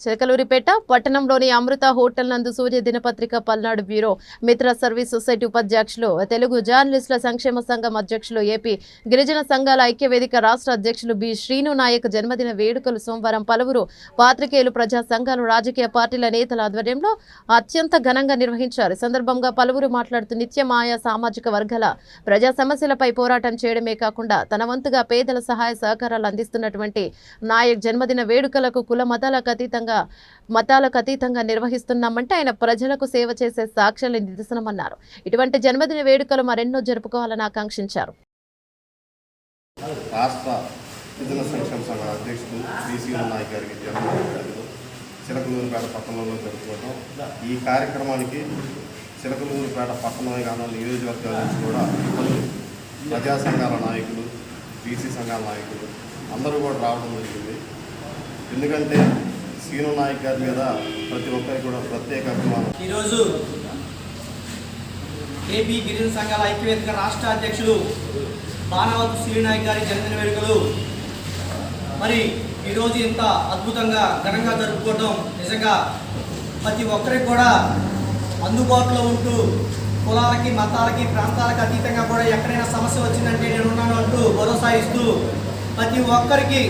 చిలకలూరిపేట పట్టణంలోని అమృత హోటల్ నందు సూర్య దినపత్రిక Palnadu bureau Mitra service society ఉపాధ్యక్షులు తెలుగు జర్నలిస్టుల సంక్షేమ సంఘం అధ్యక్షులు ఏపీ గిరిజన సంఘాల ఐక్య వేదిక రాష్ట్ర అధ్యక్షులు బి శ్రీను నాయక్ జన్మదిన వేడుకలు సోమవారం పలువురు పాత్రికేయులు ప్రజా సంఘాలు రాజకీయ పార్టీల నేతల ఆధ్వర్యంలో అత్యంత ఘనంగా నిర్వహించారు. సందర్భంగా పలువురు మాట్లాడుతూ నిత్యం ఆయా సామాజిక వర్గాల ప్రజా సమస్యలపై పోరాటం చేయడమే కాకుండా తన వంతుగా పేదల సహాయ సహకారాలు అందిస్తున్నటువంటి నాయక్ జన్మదిన వేడుకలకు కుల మతాలకు అతీతంగా అతీతంగా మతాలకు అతీతంగా నిర్వహిస్తున్నామంటే ఆయన ప్రజలకు సేవ చేసే సాక్ష్యాలు నిదర్శనమన్నారు. ఇటువంటి జన్మదిన వేడుకలు మరెన్నో జరుపుకోవాలని ఆకాంక్షించారు. రాష్ట్ర గిరిజన సంక్షేమ సంఘ అధ్యక్షుడు బీసీ నాయక్ గారికి జన్మదిన చిలకలూరుపేట పట్టణంలో జరుపుకోవడం ఈ కార్యక్రమానికి చిలకలూరుపేట పట్టణమే కాదు నియోజకవర్గాల నుంచి కూడా ప్రజా సంఘాల నాయకులు బీసీ సంఘాల నాయకులు అందరూ కూడా రావడం జరిగింది. ఎందుకంటే సీను నాయక్ గారి మీద ప్రతి ఒక్కరికి కూడా ప్రత్యేక అభిమానం. ఈరోజు ఏపీ గిరిజన సంఘాల ఐక్యవేదిక రాష్ట్ర అధ్యక్షులు బాణవతు శ్రీనాయక్ గారి జన్మదిన వేడుకలు. మరి ఈరోజు ఇంత అద్భుతంగా ఘనంగా జరుపుకోవడం నిజంగా ప్రతి ఒక్కరికి కూడా అందుబాటులో ఉంటూ కులాలకి మతాలకి ప్రాంతాలకి అతీతంగా కూడా ఎక్కడైనా సమస్య వచ్చిందంటే నేను ఉన్నాను అంటూ భరోసా ఇస్తూ ప్రతి ఒక్కరికి